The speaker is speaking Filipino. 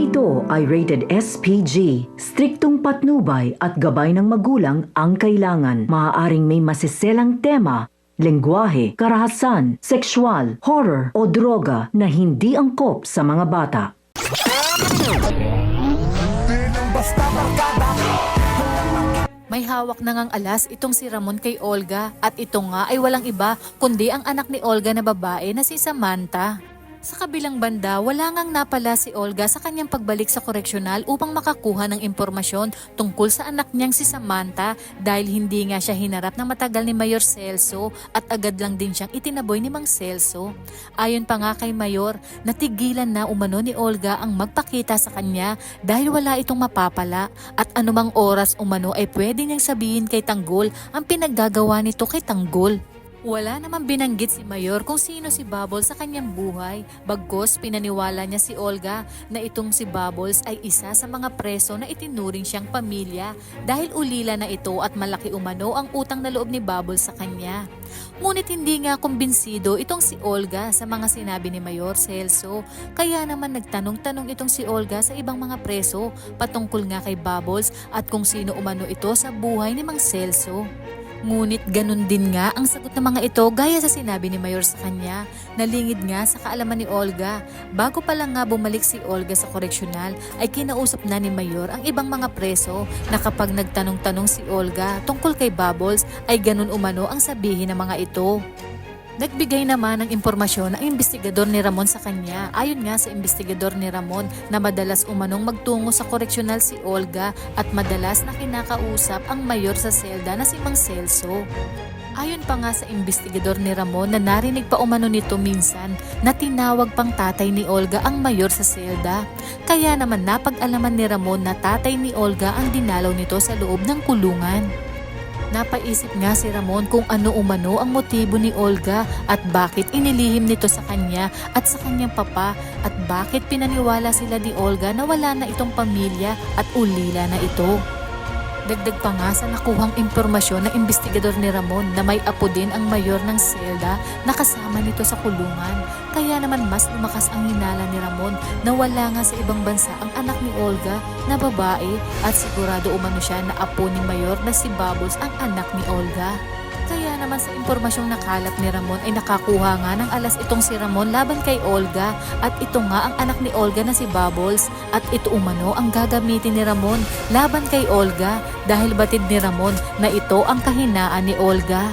ito ay rated SPG. Striktong patnubay at gabay ng magulang ang kailangan. Maaaring may masiselang tema, lengguwahe, karahasan, sexual, horror o droga na hindi angkop sa mga bata. May hawak na ngang alas itong si Ramon kay Olga at ito nga ay walang iba kundi ang anak ni Olga na babae na si Samantha. Sa kabilang banda, wala ngang napala si Olga sa kanyang pagbalik sa koreksyonal upang makakuha ng impormasyon tungkol sa anak niyang si Samantha dahil hindi nga siya hinarap ng matagal ni Mayor Celso at agad lang din siyang itinaboy ni Mang Celso. Ayon pa nga kay Mayor, natigilan na umano ni Olga ang magpakita sa kanya dahil wala itong mapapala at anumang oras umano ay pwede niyang sabihin kay Tanggol ang pinaggagawa nito kay Tanggol. Wala naman binanggit si Mayor kung sino si Bubbles sa kanyang buhay. Bagkos pinaniwala niya si Olga na itong si Bubbles ay isa sa mga preso na itinuring siyang pamilya dahil ulila na ito at malaki umano ang utang na loob ni Bubbles sa kanya. Ngunit hindi nga kumbinsido itong si Olga sa mga sinabi ni Mayor Celso. Kaya naman nagtanong-tanong itong si Olga sa ibang mga preso patungkol nga kay Bubbles at kung sino umano ito sa buhay ni Mang Celso. Ngunit ganun din nga ang sagot ng mga ito gaya sa sinabi ni Mayor sa kanya. Nalingid nga sa kaalaman ni Olga. Bago pa lang nga bumalik si Olga sa koreksyonal ay kinausap na ni Mayor ang ibang mga preso na kapag nagtanong-tanong si Olga tungkol kay Bubbles ay ganun umano ang sabihin ng mga ito. Nagbigay naman ng impormasyon ang investigador ni Ramon sa kanya. Ayon nga sa investigador ni Ramon na madalas umanong magtungo sa koreksyonal si Olga at madalas na kinakausap ang mayor sa selda na si Mang Celso. Ayon pa nga sa investigador ni Ramon na narinig pa umano nito minsan na tinawag pang tatay ni Olga ang mayor sa selda. Kaya naman napag-alaman ni Ramon na tatay ni Olga ang dinalaw nito sa loob ng kulungan. Napaisip nga si Ramon kung ano umano ang motibo ni Olga at bakit inilihim nito sa kanya at sa kanyang papa at bakit pinaniwala sila ni Olga na wala na itong pamilya at ulila na ito. Dagdag pa nga sa nakuhang impormasyon ng investigador ni Ramon na may apo din ang mayor ng Selda na kasama nito sa kulungan. Kaya naman mas lumakas ang hinala ni Ramon na wala nga sa ibang bansa ang anak ni Olga na babae at sigurado umano siya na apo ni mayor na si Bubbles ang anak ni Olga. Naman sa impormasyong nakalap ni Ramon ay nakakuha nga ng alas itong si Ramon laban kay Olga. At ito nga ang anak ni Olga na si Bubbles. At ito umano ang gagamitin ni Ramon laban kay Olga. Dahil batid ni Ramon na ito ang kahinaan ni Olga.